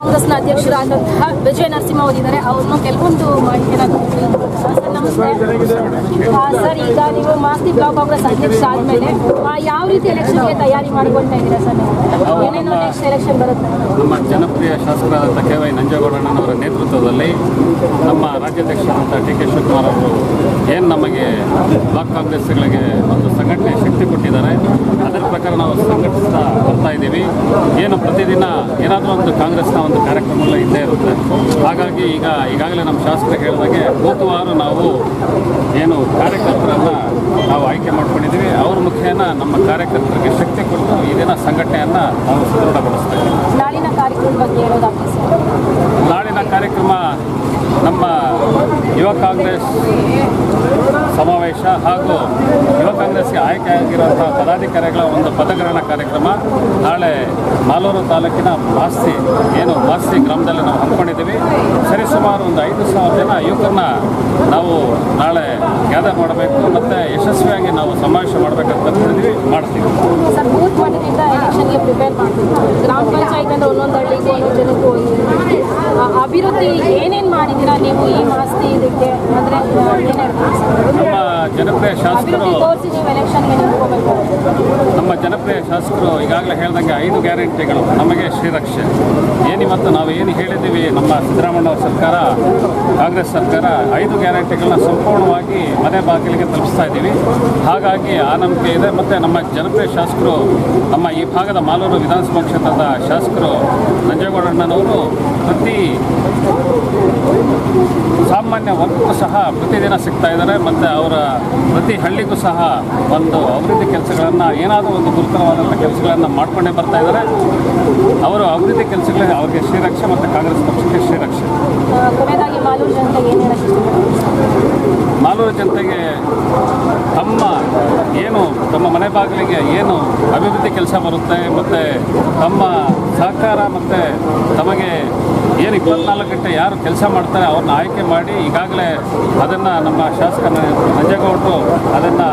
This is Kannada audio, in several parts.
ಕಾಂಗ್ರೆಸ್ನ ಅಧ್ಯಕ್ಷರಾದಂತಹ ವಿಜಯ ನರಸಿಂಹ ಅವರಿದ್ದಾರೆ ಅವ್ರನ್ನು ಕೆಲವೊಂದು ಮಾಹಿತಿನ. ಸರ್, ನಮಸ್ತೆ. ಸರ್, ಈಗ ನೀವು ಮಾಸ್ತಿ ಬ್ಲಾಕ್ ಕಾಂಗ್ರೆಸ್ ಅಧ್ಯಕ್ಷ ಆದ್ಮೇಲೆ ಯಾವ ರೀತಿ ಎಲೆಕ್ಷನ್ಗೆ ತಯಾರಿ ಮಾಡಿಕೊಳ್ತಾ ಇದ್ದೀರಾ ಸರ್ ನೀವು? ಏನೇನು ನೆಕ್ಸ್ಟ್ ಎಲೆಕ್ಷನ್ ಬರುತ್ತೆ? ನಮ್ಮ ಜನಪ್ರಿಯ ಶಾಸಕರಾದಂಥ ಕೆ ವೈ ನಂಜೇಗೌಡಣ್ಣನವರ ನೇತೃತ್ವದಲ್ಲಿ ನಮ್ಮ ರಾಜ್ಯಾಧ್ಯಕ್ಷರಾದಂಥ ಡಿ ಕೆ ಶಿವಕುಮಾರ್ ಅವರು ಏನು ನಮಗೆ ಬ್ಲಾಕ್ ಕಾಂಗ್ರೆಸ್ಗಳಿಗೆ ಒಂದು ಸಂಘಟನೆ ಶಕ್ತಿ ಕೊಟ್ಟಿದ್ದಾರೆ ಅದರ ಪ್ರಕಾರ ನಾವು ಸಂಘಟಿಸ್ತಾ ಬರ್ತಾ ಇದ್ದೀವಿ. ಏನು ಪ್ರತಿದಿನ ಏನಾದರೂ ಒಂದು ಕಾಂಗ್ರೆಸ್ನ ಒಂದು ಕಾರ್ಯಕ್ರಮಗಳ ಇದ್ದೇ ಇರುತ್ತೆ. ಹಾಗಾಗಿ ಈಗ ಈಗಾಗಲೇ ನಮ್ಮ ಶಾಸಕರು ಹೇಳಿದಾಗೆ ಹೋಗುವಾರು ನಾವು ಏನು ಕಾರ್ಯಕರ್ತರನ್ನು ನಾವು ಆಯ್ಕೆ ಮಾಡ್ಕೊಂಡಿದ್ದೀವಿ. ಅವ್ರ ಮುಖೇನ ನಮ್ಮ ಕಾರ್ಯಕರ್ತರಿಗೆ ಶಕ್ತಿ ಕೊಟ್ಟು ಈ ದಿನ ಸಂಘಟನೆಯನ್ನು ನಾವು ಸದೃಢಗೊಳಿಸ್ತಾ ಇದ್ದೀವಿ. ನಾಳಿನ ಕಾರ್ಯಕ್ರಮ ನಮ್ಮ ಯುವ ಕಾಂಗ್ರೆಸ್ ಸಮಾವೇಶ ಹಾಗೂ ಕಾಂಗ್ರೆಸ್ಗೆ ಆಯ್ಕೆಯಾಗಿರುವಂಥ ಪದಾಧಿಕಾರಿಗಳ ಒಂದು ಪದಗ್ರಹಣ ಕಾರ್ಯಕ್ರಮ ನಾಳೆ ಮಾಲೂರು ತಾಲೂಕಿನ ಬಾಸ್ತಿ ಏನು ಬಾಸ್ತಿ ಗ್ರಾಮದಲ್ಲಿ ನಾವು ಹಮ್ಮಿಕೊಂಡಿದ್ದೀವಿ. ಸರಿಸುಮಾರು ಒಂದು ಐದು ಸಾವಿರ ಜನ ಯುವಕರನ್ನ ನಾವು ನಾಳೆ ಗ್ಯಾದರ್ ಮಾಡಬೇಕು ಮತ್ತು ಯಶಸ್ವಿಯಾಗಿ ನಾವು ಸಮಾವೇಶ ಮಾಡಬೇಕಂತ ಮಾಡ್ತೀವಿ ಸರ್ ಬೂತ್ ಮಟ್ಟದಿಂದ ಎಲೆಕ್ಷನ್ಗೆ ಪ್ರಿಪೇರ್ ಮಾಡಬೇಕು. ಗ್ರಾಮ ಪಂಚಾಯತ್ ಅಂದ್ರೆ ಒಂದೊಂದು ಹಳ್ಳಿಗೂ ಒಂದೊಂದು ಜನಕ್ಕೂ ಅಭಿವೃದ್ಧಿ ಏನೇನು ಮಾಡಿದ್ದೀರಾ? ನೀವು ಈ ಮಾಸ್ತಿ ಇದಕ್ಕೆ ಅಂದರೆ ನಮ್ಮ ಜನಪ್ರಿಯ ಶಾಸಕರು ತೋರಿಸಿ ನೀವು ಎಲೆಕ್ಷನ್ಗೆ ನಿಂತ್ಕೋಬೇಕು. ನಮ್ಮ ಜನಪ್ರಿಯ ಶಾಸಕರು ಈಗಾಗಲೇ ಹೇಳ್ದಂಗೆ ಐದು ಗ್ಯಾರಂಟಿಗಳು. ನಮಗೆ ಶ್ರೀರಕ್ಷೆ. ಏನಿವತ್ತು ನಾವು ಏನು ಹೇಳಿದ್ದೀವಿ? ನಮ್ಮ ಸಿದ್ದರಾಮಯ್ಯ ಸರ್ಕಾರ ಕಾಂಗ್ರೆಸ್ ಸರ್ಕಾರ ಐದು ಗ್ಯಾರಂಟಿಗಳನ್ನ ಸಂಪೂರ್ಣವಾಗಿ ಮನೆ ಬಾಗಿಲಿಗೆ ತಲುಪಿಸ್ತಾ ಇದ್ದೀವಿ. ಹಾಗಾಗಿ ಆ ನಂಬಿಕೆ ಇದೆ. ಮತ್ತು ನಮ್ಮ ಜನಪ್ರಿಯ ಶಾಸಕರು ನಮ್ಮ ಈ ಭಾಗದ ಮಾಲೂರು ವಿಧಾನಸಭಾ ಕ್ಷೇತ್ರದ ಶಾಸಕರು ನಂಜೇಗೌಡಣ್ಣನವರು ಪ್ರತಿ ಸಾಮಾನ್ಯ ವರ್ಗಕ್ಕೂ ಸಹ ಪ್ರತಿದಿನ ಸಿಗ್ತಾ ಇದ್ದಾರೆ. ಮತ್ತು ಅವರ ಪ್ರತಿ ಹಳ್ಳಿಗೂ ಸಹ ಒಂದು ಅಭಿವೃದ್ಧಿ ಕೆಲಸಗಳನ್ನು ಏನಾದರೂ ಒಂದು ಗುರುತರವಾದಂಥ ಕೆಲಸಗಳನ್ನು ಮಾಡ್ಕೊಂಡೇ ಬರ್ತಾ ಇದ್ದಾರೆ. ಅವರು ಅಭಿವೃದ್ಧಿ ಕೆಲಸಗಳಿಗೆ ಅವರಿಗೆ ಶ್ರೀರಕ್ಷೆ ಮತ್ತು ಕಾಂಗ್ರೆಸ್ ಪಕ್ಷಕ್ಕೆ ಶ್ರೀರಕ್ಷೆ ಮಾಲೂರು ಜನತೆಗೆ ಏನು ತಮ್ಮ ಏನು, ತಮ್ಮ ಮನೆ ಬಾಗಿಲಿಗೆ ಏನು ಅಭಿವೃದ್ಧಿ ಕೆಲಸ ಬರುತ್ತೆ ಮತ್ತು ತಮ್ಮ ಸಹಕಾರ ಮತ್ತು ತಮಗೆ ಏನು ಇಪ್ಪತ್ನಾಲ್ಕು ಗಂಟೆ ಯಾರು ಕೆಲಸ ಮಾಡ್ತಾರೆ ಅವ್ರನ್ನ ಆಯ್ಕೆ ಮಾಡಿ ಈಗಾಗಲೇ ಅದನ್ನು ನಮ್ಮ ಶಾಸಕ ನಂಜೇಗೌಡರು ಅದನ್ನು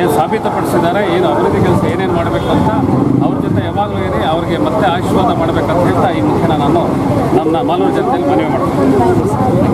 ಏನು ಸಾಬೀತುಪಡಿಸಿದ್ದಾರೆ, ಏನು ಅಭಿವೃದ್ಧಿ ಕೆಲಸ ಏನೇನು ಮಾಡಬೇಕು ಅಂತ ಅವ್ರ ಜೊತೆ ಯಾವಾಗಲೂ ಇರಿ, ಅವ್ರಿಗೆ ಮತ್ತೆ ಆಶೀರ್ವಾದ ಮಾಡಬೇಕಂತ ಹೇಳ್ತಾ ಈ ಮುಖ್ಯನ ನಾನು ನನ್ನ ಮಾಲೂರು ಜನತೆಯಲ್ಲಿ ಮನವಿ ಮಾಡ್ತೀನಿ.